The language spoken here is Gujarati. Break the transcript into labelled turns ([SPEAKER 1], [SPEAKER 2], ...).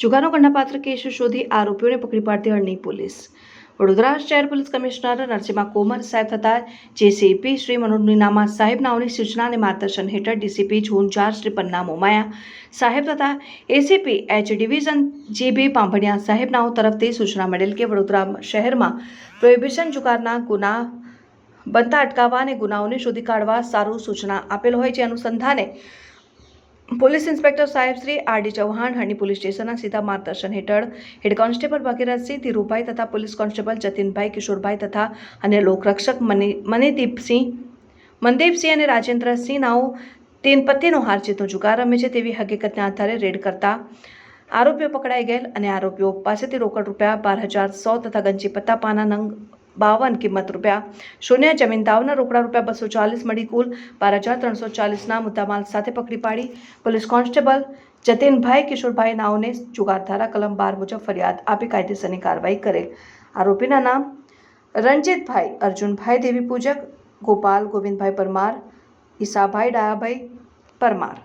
[SPEAKER 1] જુગારનો ગણનાપાત્ર કેસ શોધી આરોપીઓને પકડી પાડતી અરણી પોલીસ. વડોદરા શહેર પોલીસ કમિશનર નરસિંહા કોમર સાહેબ તથા જેસીપી શ્રી મનોજ નીનામા સાહેબ નાઓની સૂચના અને માર્ગદર્શન હેઠળ ડીસીપી ઝોન ચાર શ્રી પન્ના મોમાયા સાહેબ તથા એસીપી એચ ડિવિઝન જે બી પાંભણિયા સાહેબ નાઓ તરફથી સૂચના મળેલ કે વડોદરા શહેરમાં પ્રોહિબિશન જુગારના ગુના બનતા અટકાવવા અને ગુનાઓને શોધી કાઢવા સારું સૂચના આપેલ હોય છે. અનુસંધાને પોલીસ ઇન્સ્પેક્ટર સાહેબ શ્રી આર ડી ચૌહાણ હણી પોલીસ સ્ટેશનના સીધા માર્ગદર્શન હેઠળ હેડ કોન્સ્ટેબલ ભગીરથસિંહ ધીરુભાઈ તથા પોલીસ કોન્સ્ટેબલ જતીનભાઈ, કિશોરભાઈ તથા અને લોકરક્ષક મની મનીદીપસિંહ મનદીપસિંહ અને રાજેન્દ્રસિંહનાઓ નાઓ તીન પત્તીનો હાર જીતનો જુગાર રમે છે તેવી હકીકતના આધારે રેડ કરતા આરોપીઓ પકડાઈ ગયેલ અને આરોપીઓ પાસેથી રોકડ રૂપિયા બાર હજાર સો તથા ગંજી પત્તા પાના નંગ બાવન કિંમત રૂપિયા શૂન્ય જમીન દાવના રોકડા રૂપિયા બસો ચાલીસ મળી કુલ બાર હજાર ત્રણસો ચાલીસના મુદ્દામાલ સાથે પકડી પાડી પોલીસ કોન્સ્ટેબલ જતીનભાઈ કિશોરભાઈ નાઓને જુગારધારા કલમ બાર મુજબ ફરિયાદ આપી કાયદેસરની કાર્યવાહી કરેલ આરોપીના નામ રણજીતભાઈ અર્જુનભાઈ દેવી પૂજક ગોપાલ ગોવિંદભાઈ પરમાર ઈસાભાઈ ડાયાભાઈ પરમાર